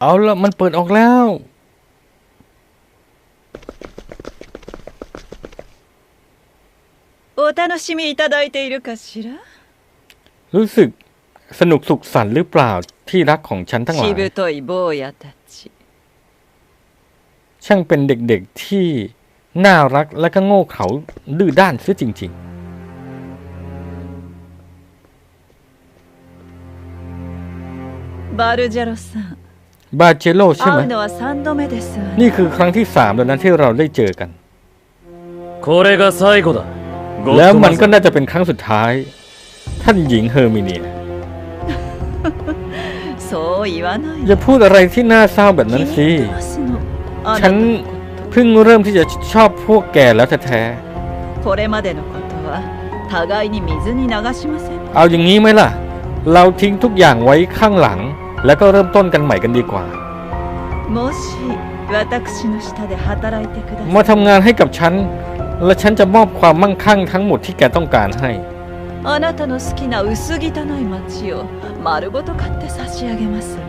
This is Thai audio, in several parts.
เอาละมันเปิดออกแล้ว お楽しみいただいているかしら รู้สึกสนุกสุขสันต์หรือเปล่าที่รักของฉันทั้งหลาย しぶとい坊やたち ช่างเป็นเด็กๆที่น่ารักและก็โง่เขลาดื้อด้านเสียจริง バルジェロさん ๆ บาเชโลใช่ไหมนี่คือครั้งที่สามแล้วนั้นที่เราได้เจอกัน แล้วมันก็น่าจะเป็นครั้งสุดท้าย ท่านหญิงเฮอร์มิเนียอย่าพูดอะไรที่น่าเศร้าแบบนั้นสิ ฉันเพิ่งเริ่มที่จะชอบพวกแกแล้วแท้ๆเอาอย่างนี้ไหมล่ะ เราทิ้งทุกอย่างไว้ข้างหลัง แล้วก็เริ่มต้นกันใหม่กันดีกว่า もし私の下で働いてくだ มา さい ทำงานให้กับฉัน และฉันจะมอบความมั่งคั่งทั้งหมดที่แกต้องการให้ あなたの好きな薄汚い町を丸ごと買って差し上げますわ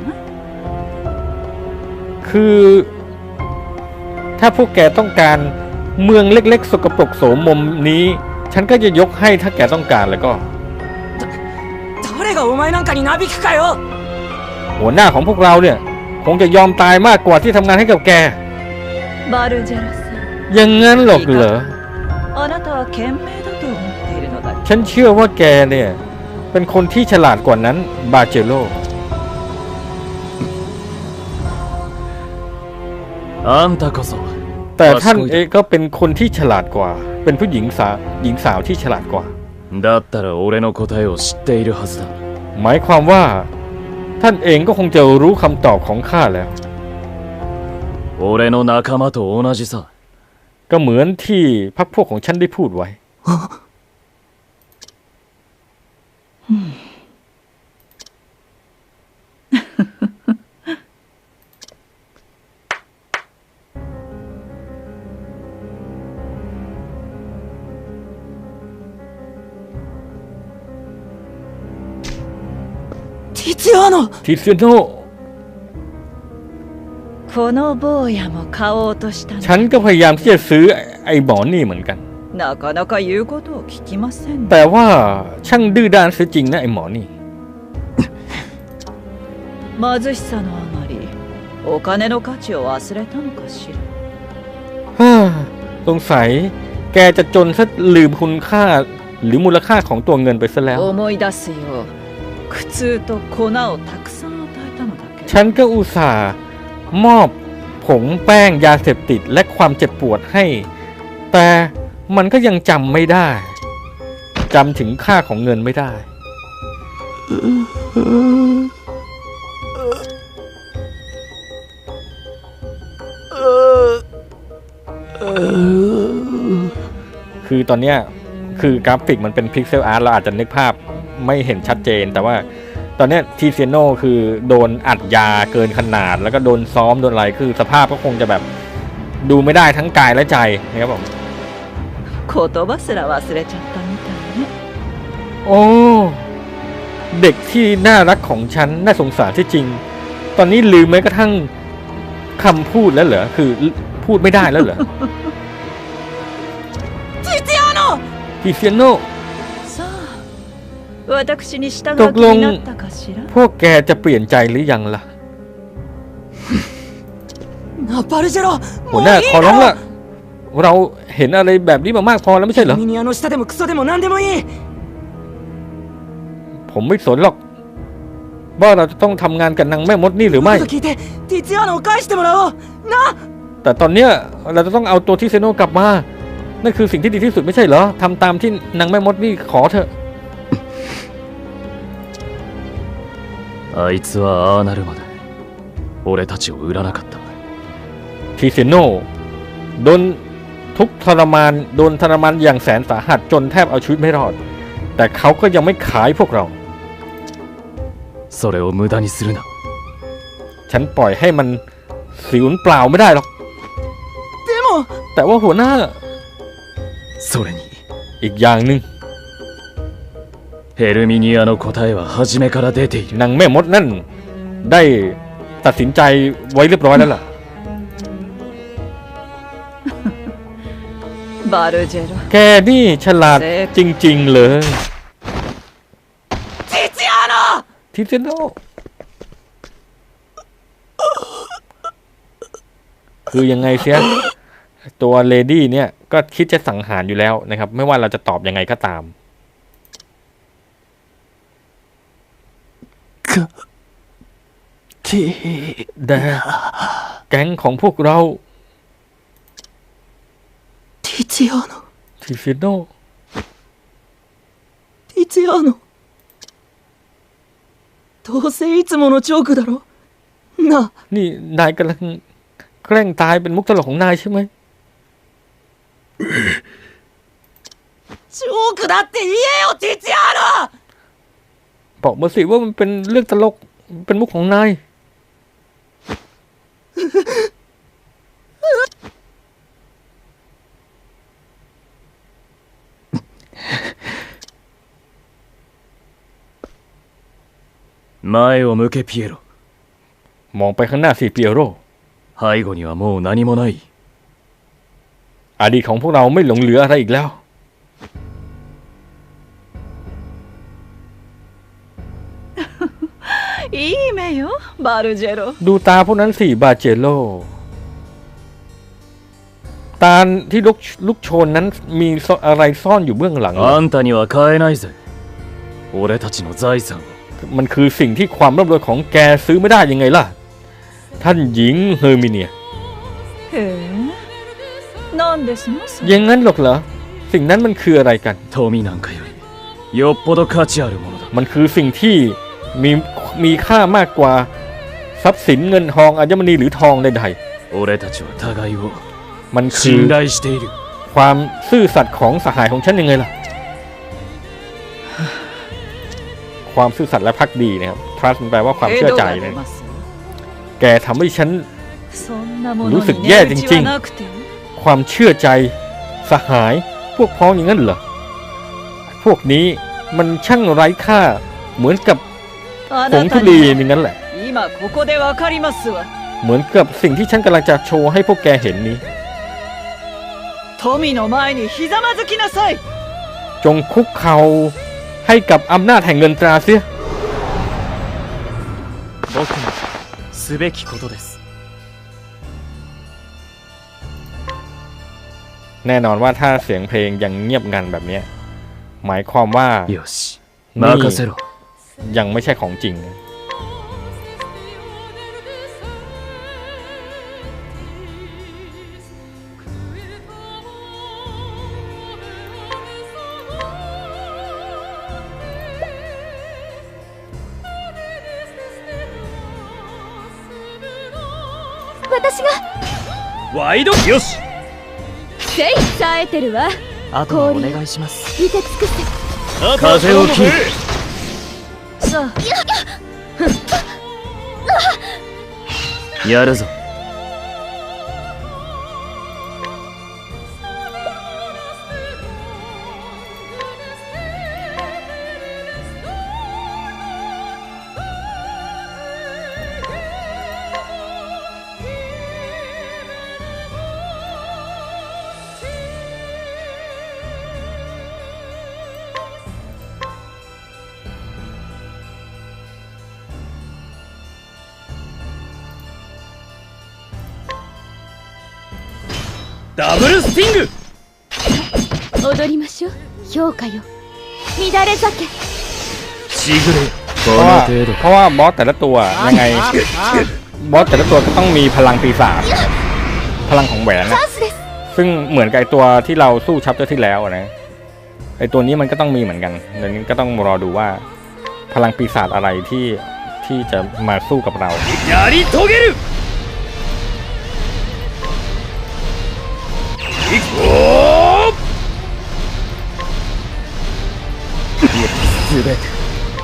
คือ ถ้าพวกแกต้องการเมืองเล็กๆ สกปรกโสมมนี้ ฉันก็จะยกให้ถ้าแกต้องการแล้วก็ 誰がお前なんかになびくかよ หัวหน้าของพวกเราเนี่ย คงจะยอมตายมากกว่าที่ทำงานให้กับแก バルジェラさ อย่างนั้นหรอกเหรอ んあなたは賢明だと思っているのだ ฉันเชื่อว่าแกเนี่ย เป็นคนที่ฉลาดกว่านั้นบาเจโล あんたこそ แต่ท่านเองก็เป็นคนที่ฉลาดกว่า เป็นผู้หญิงสาวหญิงสาวที่ฉลาดกว่า だったら俺の答えを知っているはずだ หมายความว่า ท่านเองก็คงจะรู้คำตอบของข้าแล้ว 俺の仲間と同じさ ก็เหมือนที่พักพวกของฉันได้พูดไว้ テ ツィアーノ ทิเซโน この坊やも買おうとしたの ฉันก็พยายามที่จะซื้อไอ้หมอนี่เหมือนกัน なかなか言うことを聞きませんね แต่ว่าช่างดื้อด้านเสียจริงนะไอ้หมอนี่ 貧しさのあまりお金の価値を忘れたのかしら ฮ่าสงสัย แกจะจนซะลืมคุณค่า หรือมูลค่าของตัวเงินไปซะแล้ว 思い出すよう 苦痛と粉をたくさん与えたのだけ ฉันก็อุตส่าห์มอบผงแป้งยาเสพติดและความเจ็บปวดให้ แต่มันก็ยังจำไม่ได้จำถึงค่าของเงินไม่ได้ คือตอนเนี้ยคือกราฟิกมันเป็นพิกเซลอาร์ตเราอาจจะนึกภาพ ไม่เห็นชัดเจน แต่ว่าตอนนี้ทีเซโนคือโดนอัดยาเกินขนาด แล้วก็โดนซ้อมโดนอะไรคือสภาพก็คงจะแบบดูไม่ได้ทั้งกายและใจนะครับผมโคตบะสระวสเรจัตตามิตนโอ้เด็กที่น่ารักของฉันน่าสงสารที่จริง ตอนนี้ลืมแม้กระทั่งคำพูดแล้วเหรอคือพูดไม่ได้แล้วเหรอทีเซียโนทีเซียโน 私に従う気ตกลง になったかしら พวกแกจะเปลี่ยนใจหรือยังล่ะ ナパルジェロ หัว も หน้า ういい ขอร้อง だ ละ เราเห็นอะไรแบบนี้มามากพอแล้วไม่ใช่เหรอ ミニアの下でもクソでも何でもいい ผมไม่สนหรอก ว่าเราจะต้องทำงานกับนางแม่มดนี่หรือไม่ 言うこと聞いてティツィアーノを返してもらおうな แต่ตอนเนี้ยเราจะต้องเอาตัวที่เซโนกลับมา นั่นคือสิ่งที่ดีที่สุดไม่ใช่เหรอทำตามที่นางแม่มดนี่ขอเถอะ あいつはああなるまで俺たちを売らなかった ทีเซโนโดนทุกข์ทรมาน โดนทรมานอย่างแสนสาหัสจนแทบเอาชีวิตไม่รอด แต่เขาก็ยังไม่ขายพวกเรา それを無駄にするな ฉันปล่อยให้มันสูญเปล่าไม่ได้หรอก でも แต่ว่าหัวหน้า それに อีกอย่างหนึ่ง ヘルミニアの答えは初めから出ている นางแม่มดนั่น ได้ ตัดสินใจไว้เรียบร้อยแล้วล่ะ バルジェロ แกนี่ฉลาดจริง ๆ เลย ティツィアーノ ทิเซโนคือยังไงเสีย ตัวเลดี้เนี่ย ก็คิดจะสังหารอยู่แล้วนะครับ ไม่ว่าเราจะตอบยังไงก็ตาม ティ แต่แก๊งของพวกเรา ティツィアーノ ทิเซโน ティツィアーノどうせいつものジョークだろなあ นี่นายกำลังแกล้งตายเป็นมุกตลกของนายใช่ไหม ジョークだって言えよティツィアーノ บอกมาสิว่ามันเป็นเรื่องตลก เป็นมุกของนาย 前を向けピエロ มองไปข้างหน้าสิเปียโร 背後にはもう何もない อดีตของพวกเราไม่หลงเหลืออะไรอีกแล้ว いい目よバルジェロ ดูตาพวกนั้นสิบาเจโล ตาที่ลุกลุกโชนนั้นมีซ่อนอะไรซ่อนอยู่เบื้องหลัง あんたには買えないぜ俺たちの財産を มันคือสิ่งที่ความร่ำรวยของแกซื้อไม่ได้ยังไงล่ะ ท่านหญิงเฮอร์มิเนีย へえ何ですのそれ อย่างนั้นหรอกเหรอ สิ่งนั้นมันคืออะไรกัน 富なんかよりよっぽど価値あるものだ มันคือสิ่งที่มี มีค่ามากกว่าทรัพย์สินเงินทองอัญมณีหรือทองใดๆมันคือความซื่อสัตย์ของสหายของฉันยังไงล่ะ ความซื่อสัตย์และพักดีนะครับ trust แปลว่าความเชื่อใจเลยแกทำให้ฉันรู้สึกแย่จริง ๆ ความเชื่อใจสหายพวกพ้องอย่างนั้นเหรอ พวกนี้มันช่างไร้ค่าเหมือนกับ ผง な ทุ た ลี に อย่างนั้นแหละ 今ここでわかりますわ เหมือนกับสิ่งที่ฉันกำลังจะโชว์ให้พวกแกเห็นนี้ 富の前にひざまずきなさい จงคุกเข่าให้กับอำนาจแห่งเงินตราเสีย 僕のすべきことです แน่นอนว่าถ้าเสียงเพลงยังเงียบงันแบบเนี้ยหมายความว่า よしに任せろ ยังไม่ใช่ของจริง 私がワイドよし精一冴えてるわあとはお願いします見て尽くして風を切る ぞやるぞ。ダブルスティング踊りましょう評価よ乱れ酒しぐれ เพ こ ราะว่า の程度 เพราะว่าบอสแต่ละตัวยังไง บอสแต่ละตัวก็ต้องมีพลังปีศาจพลังของแหวน チ นะ ャンスです ซึ่งเหมือนกับไอตัวที่เราสู้ชัปเตอร์ที่แล้วอะนะไอตัวนี้มันก็ต้องมีเหมือนกันเดี๋ยวนี้ก็ต้องรอดูว่า พลังปีศาจอะไรที่ที่จะมาสู้กับเรา すべて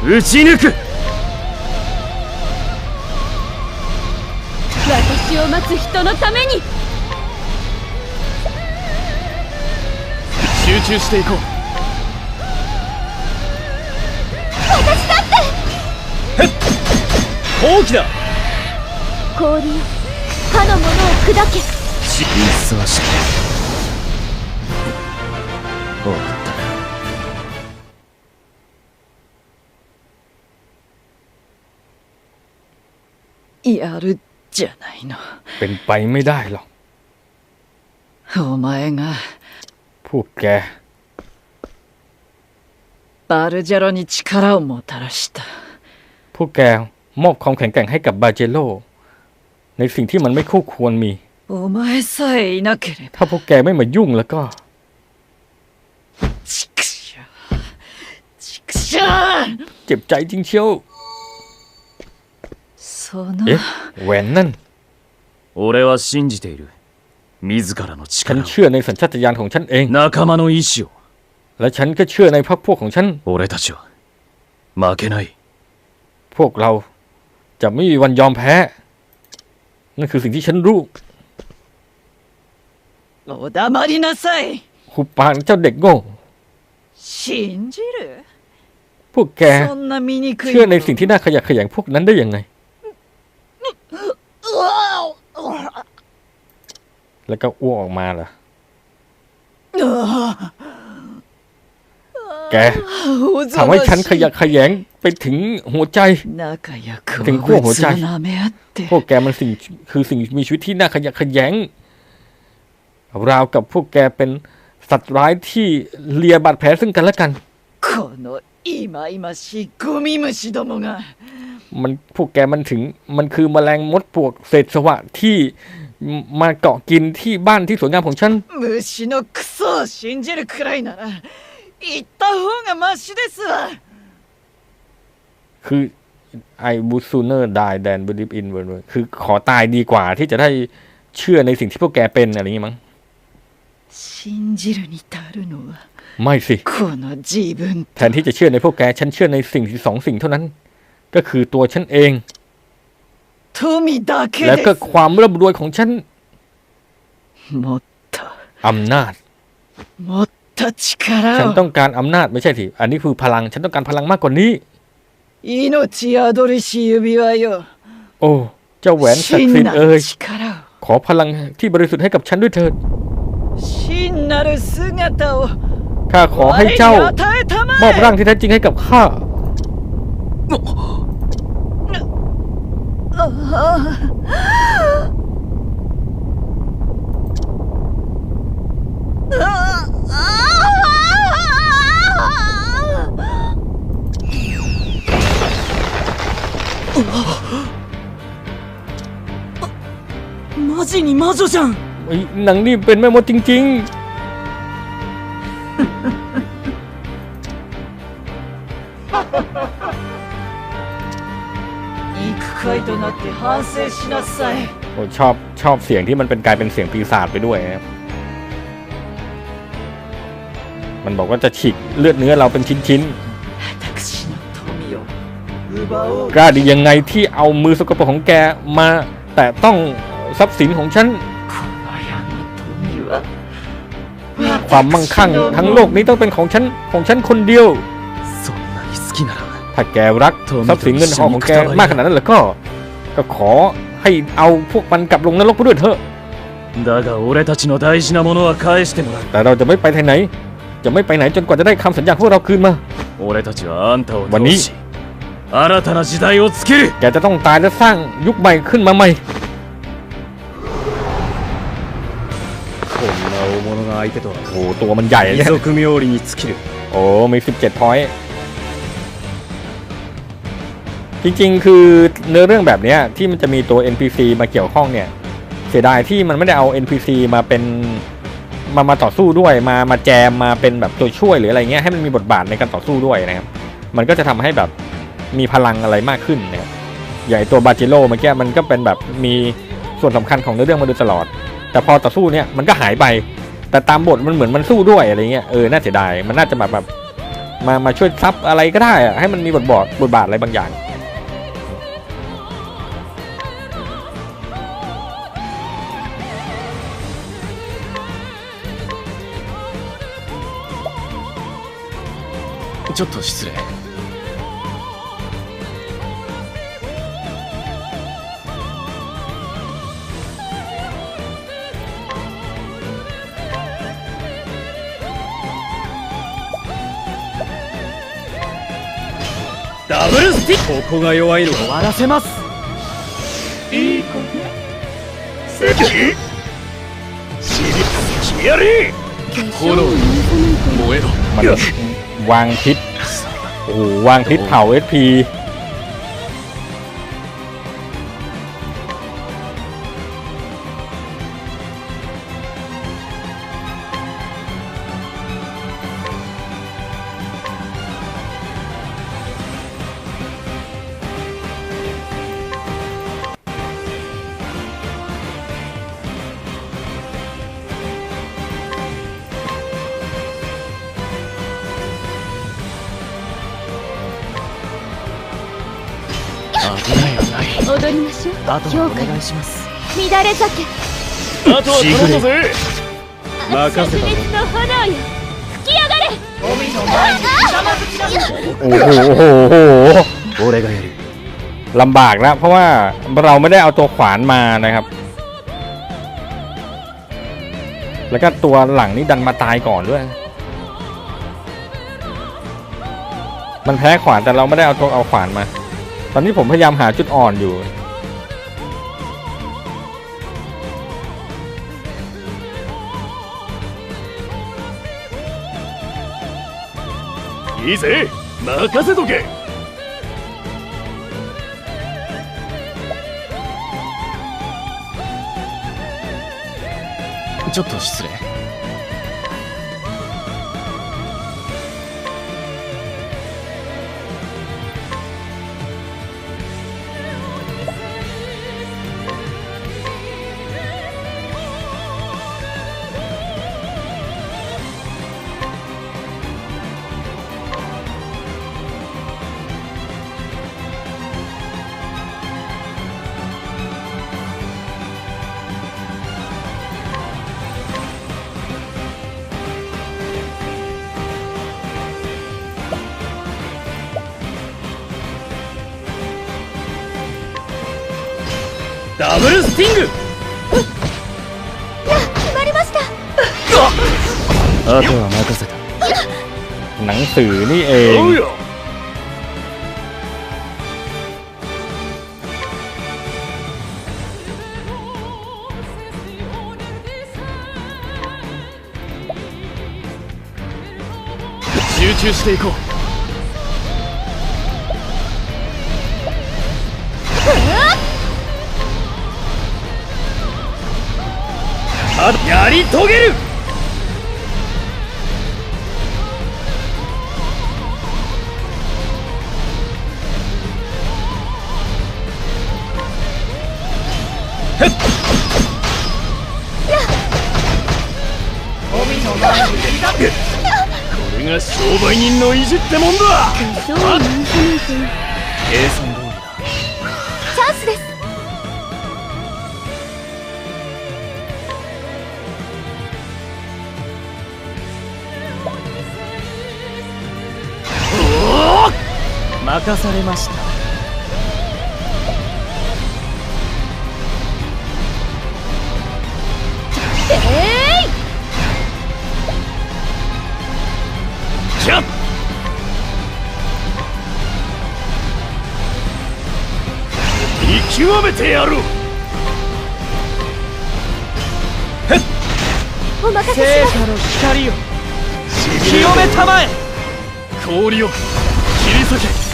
打ち抜く私を待つ人のために。集中していこう。私だって。好機だ氷。よ歯の者を砕け。ち一掃して 終わったなやるじゃないの เป็นไปไม่ได้หรอก お前が พวกแก バルジェロに力をもたらした พวกแกมอบความแข็งแกร่งให้กับบาเจโล ในสิ่งที่มันไม่คู่ควรมี お前さえいなければ ถ้าพวกแกไม่มายุ่งแล้วก็ เจ็บใจจริงเชียว その เอ๊ะแหวนนั่น 俺は信じている自らの ฉัน 力を เชื่อในสัญชาตญาณของฉันเอง 仲間の意志を และฉันก็เชื่อในพรรคพวกของฉัน 俺たちは負けない พวกเราจะไม่มีวันยอมแพ้ นั่นคือสิ่งที่ฉันรู้ お黙りなさい หุบปากเจ้าเด็กโง่ 信じる พวกแก そんな醜い เชื่อในสิ่งที่น่าขยะแขยงพวกนั้นได้ยังไง แล้วก็อ้วกออกมาเหรอ แกทำให้ฉันขยะแขยงไปถึงหัวใจ 仲良く ถึงขั้วหัวใจ を舐め合って พวกแกมันสิ่งคือสิ่งมีชีวิตที่น่าขยะแขยง ราวกับพวกแกเป็นสัตว์ร้ายที่เลียบาดแผลซึ่งกันและกัน この いまいましいゴミ虫どもが มันพวกแกมันถึงมันคือแมลงมดปลวกเศษสวะที่มาเกาะกินที่บ้านที่สวยงามของฉัน 虫のクソを信じるくらいなら言った方がマシですわ คือ I would sooner die than believe in คือขอตายดีกว่าที่จะได้เชื่อในสิ่งที่พวกแกเป็นอะไรอย่างงี้มั้ง 信じるに足るのは ไม่สิแทนที่จะเชื่อในพวกแก ฉันเชื่อในสิ่งสองสิ่งเท่านั้น ก็คือตัวฉันเอง และก็ความร่ำรวยของฉันอำนาจฉันต้องการอำนาจไม่ใช่สิ อันนี้คือพลัง ฉันต้องการพลังมากกว่านี้โอ้เจ้าแหวนศักดิ์สิทธิ์เอ๋ยขอพลังที่บริสุทธิ์ให้กับฉันด้วยเถิด ข้าขอให้ 我に เจ้า 与えたま มอบ え ร่างที่แท้จริงให้กับข้า マジに魔女じゃん ไอ้หนังนี่เป็นแม่มดจริง 肉 反省しなさい ๆ โอ้ชอบชอบเสียงที่มันเป็นกลายเป็นเสียงปีศาจไปด้วยนะครับมันบอกว่าจะฉีกเลือดเนื้อเราเป็นชิ้น 私の富を奪おう ๆ กล้าดียังไงที่เอามือสกปรกของแกมา แต่ต้องทรัพย์สินของฉัน この世の富は ความมั่งคั่งทั้งโลกนี้ต้องเป็นของฉันของฉันคนเดียว そんなに好きなら ถ้าแกรักทรัพย์สินเงินทองของแกมากขนาดนั้นแล้วก็ ก็ขอให้เอาพวกมันกลับลงนรกไปด้วยเถอะ だが俺たちの大事なものは返してもらう แต่เราจะไม่ไปทางไหน จะไม่ไปไหนจนกว่าจะได้คำสัญญาของพวกเราคืนมา 俺たちはあんたをワニ倒し新たな時代をつける แกจะต้องตายและสร้างยุคใหม่ขึ้นมาใหม่ こんな大物が相手とは โอ้โหตัวมันใหญ่เนี่ย 貴族冥利に尽きる โอ้ มี 17 พอยต์ จริงๆ คือเนื้อเรื่องแบบนี้ที่มันจะมีตัว NPC มาเกี่ยวข้องเนี่ย เสียดายที่มันไม่ได้เอา NPC มาเป็นมามาต่อสู้ด้วยมามาแจมมาเป็นแบบตัวช่วยหรืออะไรเงี้ยให้มันมีบทบาทในการต่อสู้ด้วยนะครับ มันก็จะทำให้แบบมีพลังอะไรมากขึ้นนะครับอย่างตัวบาจิโร่เมื่อกี้มันก็เป็นแบบมีส่วนสำคัญของเนื้อเรื่องมาโดยตลอด แต่พอต่อสู้เนี่ยมันก็หายไป แต่ตามบทมันเหมือนมันสู้ด้วยอะไรเงี้ยเออน่าเสียดายมันน่าจะแบบแบบมามาช่วยซับอะไรก็ได้อะให้มันมีบทบาทบทบาทอะไรบางอย่าง ちょっと失礼。ダブル！スティックここが弱いの終わらせます。いい決めや。れ！炎燃えろ。 โอ้โหวางพิษเผาเอสพี あとはお評価よ願いします乱れ酒あとは頼んだぜ任せたぞ灼熱の炎よ吹き上がれโอ้โหโอ้โหโอ้โห 俺がやる ลำบากแล้วเพราะว่าเราไม่ได้เอาตัวขวานมานะครับ แล้วก็ตัวหลังนี่ดันมาตายก่อนด้วย มันแพ้ขวานแต่เราไม่ได้เอาตัวเอาขวานมา ตอนนี้ผมพยายามหาจุดอ่อนอยู่ いいぜ。任せとけ。ちょっと失礼。ダブルスティング決まりましたあとは任せた หนังสือนี่เอง おうよ集中していこう やり遂げる。これが商売人の意地ってもんだ。通りだ。チャンスです任されました。えキャッ見極めてやる。いお任せします。の光を。清めたまえ。氷を切り裂け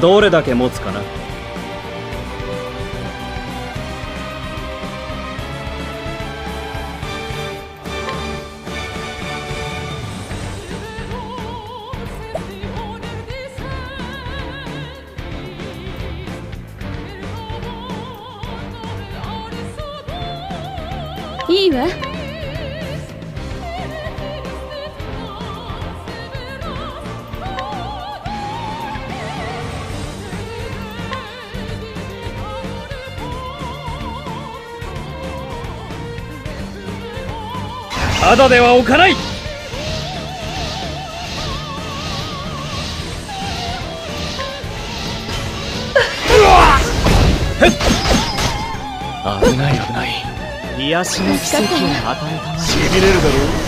どれだけ持つかな。だでは置かない。危ない危ない。癒しの奇跡を与えたまえ。しびれるだろう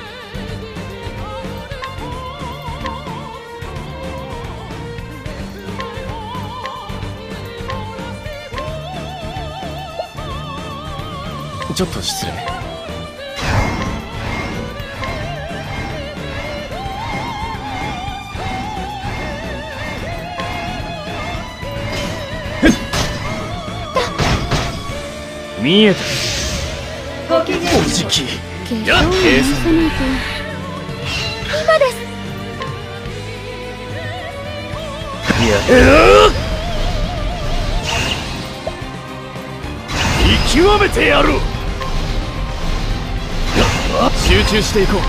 ちょっと失礼。見えた。ご機嫌おじき。やっ今です。や。見極めてやろう集中していこう。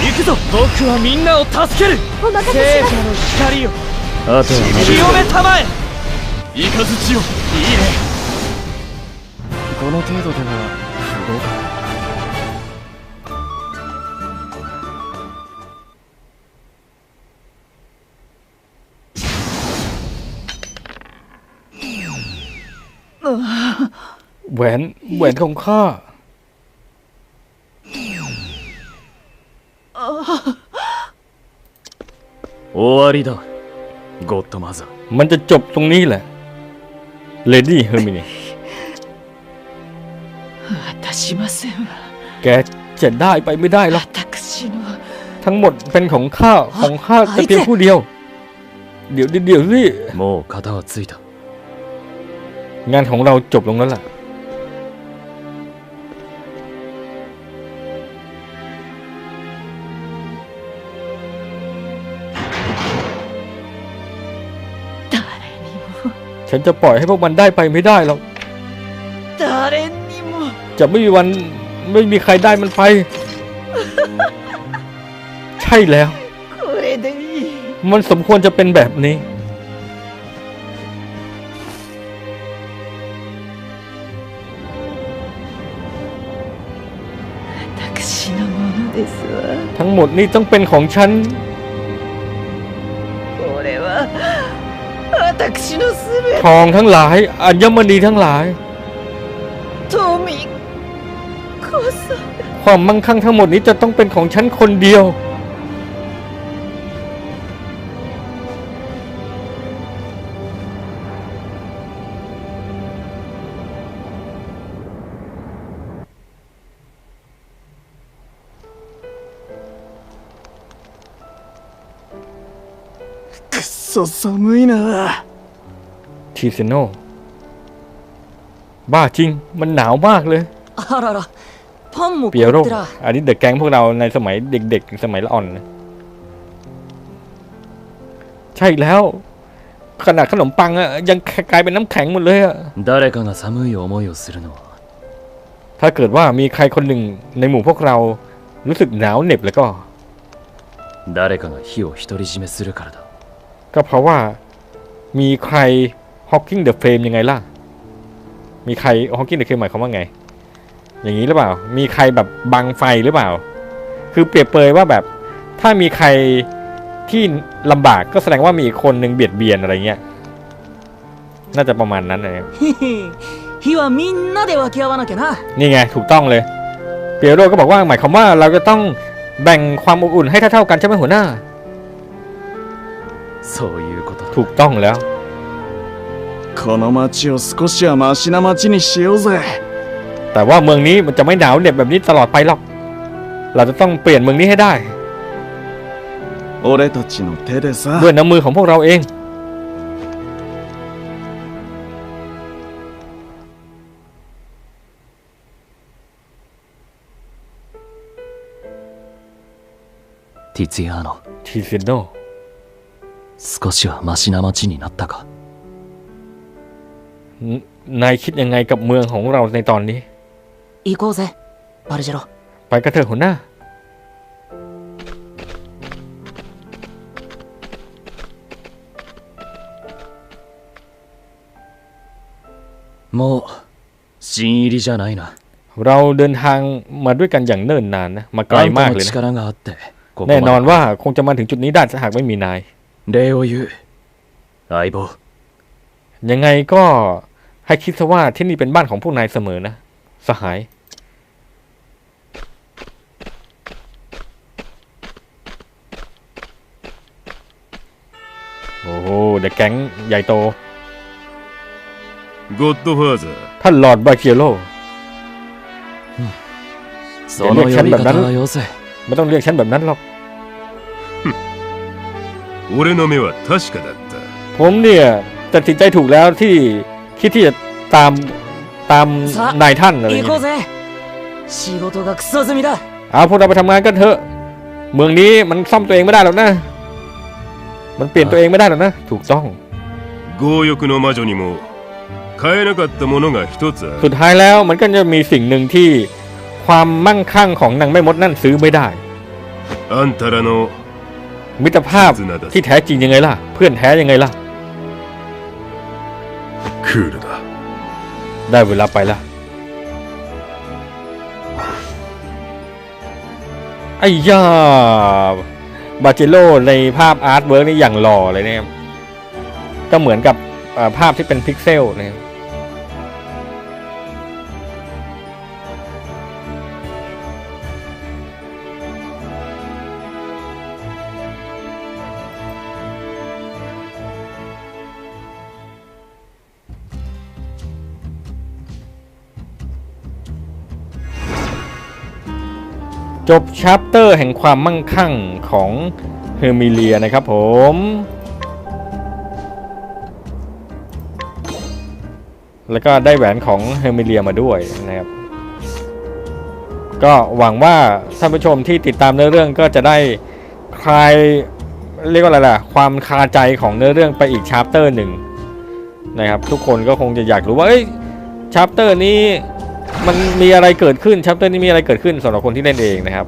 行くぞ。僕はみんなを助ける。お任せしの光よあとは清めたまえ。イカズチよ。いいね。この程度では不合格 แหวนแหวนของข้าโอ้อาริดาโกตมาซามันจะจบตรงนี้แหละเลดี้เฮอร์มินีแกจะได้ไปไม่ได้หรอกทั้งหมดเป็นของข้าของข้าจะเพียงผู้เดียว เดี๋ยวเดี๋ยวสิงานของเราจบลงแล้วล่ะ ฉันจะปล่อยให้พวกมันได้ไปไม่ได้หรอกจะไม่มีวันไม่มีใครได้มันไป ใช่แล้ว มันสมควรจะเป็นแบบนี้ ทั้งหมดนี่ต้องเป็นของฉัน 私のすべ ทองทั้งหลาย อัญมณีทั้งหลาย 富こそ ความมั่งคั่งทั้งหมดนี้จะต้องเป็นของฉันคนเดียว くっそ寒いな ชิเซโนบ้าจริง มันหนาวมากเลยพ่อมูเปียโรอันนี้เดอะแก๊งพวกเราในสมัยเด็กๆ สมัยละอ่อนนะใช่แล้ว ขนาดขนมปังอะยังกลายเป็นน้ำแข็งหมดเลยอะถ้าเกิดว่ามีใครคนหนึ่งในหมู่พวกเรารู้สึกหนาวเหน็บแล้วก็ก็เพราะว่ามีใคร ฮอกกิ้งเดอะเฟรมยังไงล่ะ มีใครฮอกกิ้งเดอะเฟรมหมายความว่าไง อย่างนี้หรือเปล่า มีใครแบบบังไฟหรือเปล่า คือเปรียบเปยว่าแบบ ถ้ามีใครที่ลำบากก็แสดงว่ามีอีกคนหนึ่งเบียดเบียนอะไรเงี้ย น่าจะประมาณนั้นเลยนี่ไงถูกต้องเลย เปียโรก็บอกว่าหมายความว่าเราจะต้องแบ่งความอบอุ่นให้เท่าๆกันใช่ไหมหัวหน้า ถูกต้องแล้ว この街を少しはマシな街にしようぜแต่ว่าเมืองนี้มันจะไม่หนาวเหน็บแบบนี้ตลอดไปหรอก เราจะต้องเปลี่ยนเมืองนี้ให้ได้俺たちの手でさด้วยน้ำมือของพวกเราเองティツィアーノティツィアーノ少しはマシな街になったか นนายคิดยังไงกับเมืองของเราในตอนนี้ 行こうぜバルジェロ ไปกันเถอะหัวหน้า もう新入りじゃないな เราเดินทางมาด้วยกันอย่างเนิ่นนานนะ มาไกล あん มา た ก の เลยนะ 力があってここ แน่นอน まで ว่าคงจะมาถึงจุดนี้ได้ถ้าหากไม่มีนาย 礼を言う相棒 ยังไงก็ ให้คิดซะว่าที่นี่เป็นบ้านของพวกนายเสมอนะ สหาย โอ้โหเดอะแก๊งใหญ่โต ゴッドファーザー ท่านลอร์ดบาเกียโล その呼び方はよせ ไม่ต้องเรียกฉันแบบนั้นหรอก 俺の目は確かだった ผมเนี่ยตัดสินใจถูกแล้วที่ คิดที่จะตามตาม さあ นายท่านอะไรอย่าง 行こう เงี้ย ぜ仕事がクソ済みだ เอาพวกเราไปทำงานกันเถอะ เมืองนี้มันซ่อมตัวเองไม่ได้หรอกนะ มันเปลี่ยนตัวเองไม่ได้หรอกนะ ถูกต้อง 強欲の魔女にも買えなかったものが一つあ สุ る ดท้ายแล้วมันก็จะมีสิ่งหนึ่งที่ความมั่งคั่งของนางแม่มดนั่นซื้อไม่ได้ あんたらの มิตรภาพ 絆だ ที่แท้จริงยังไงล่ะ เพื่อนแท้ยังไงล่ะ クールだ ได้เวลาไปละไอ้ย่าบาเจโลในภาพอาร์ตเวิร์กนี่อย่างหล่อเลยเนี่ย ก็เหมือนกับเอ่อภาพที่เป็นพิกเซลนะครับ จบชัปเตอร์แห่งความมั่งคั่งของเฮอร์มิเลียนะครับผมแล้วก็ได้แหวนของเฮอร์มิเลียมาด้วยนะครับ ก็หวังว่าท่านผู้ชมที่ติดตามเนื้อเรื่องก็จะได้คลายเรียกว่าอะไรล่ะ ความคาใจของเนื้อเรื่องไปอีกชาปเตอร์หนึ่งนะครับ ทุกคนก็คงจะอยากรู้ว่าเอ้ยชาปเตอร์นี้ มันมีอะไรเกิดขึ้นชาปเตอร์นี้มีอะไรเกิดขึ้นสำหรับคนที่เล่นเองนะครับ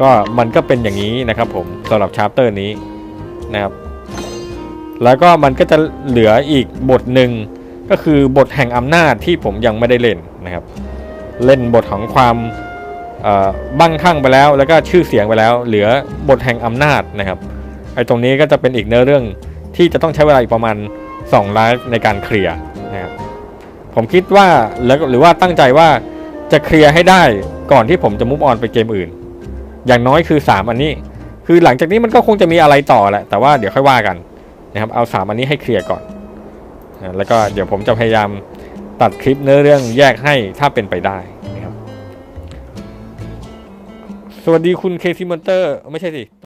ก็มันก็เป็นอย่างนี้นะครับผมสำหรับชาปเตอร์นี้นะครับ แล้วก็มันก็จะเหลืออีกบทหนึ่งก็คือบทแห่งอำนาจที่ผมยังไม่ได้เล่นนะครับ เล่นบทของความบั้งคั่งไปแล้ว แล้วก็ชื่อเสียงไปแล้ว เหลือบทแห่งอำนาจนะครับไอ้ตรงนี้ก็จะเป็นอีกเนื้อเรื่องที่จะต้องใช้เวลาอีกประมาณ2ไลฟ์ในการเคลียร์นะครับ ผมคิดว่าแล้วหรือว่าตั้งใจว่าจะเคลียร์ให้ได้ก่อนที่ผมจะมุฟออนไปเกมอื่น อย่างน้อยคือ 3 อันนี้ คือหลังจากนี้มันก็คงจะมีอะไรต่อแหละ แต่ว่าเดี๋ยวค่อยว่ากันนะครับ เอา 3 อันนี้ให้เคลียร์ก่อน แล้วก็เดี๋ยวผมจะพยายามตัดคลิปเนื้อเรื่องแยกให้ถ้าเป็นไปได้นะครับ สวัสดีคุณเคซีมอนเตอร์ ไม่ใช่สิ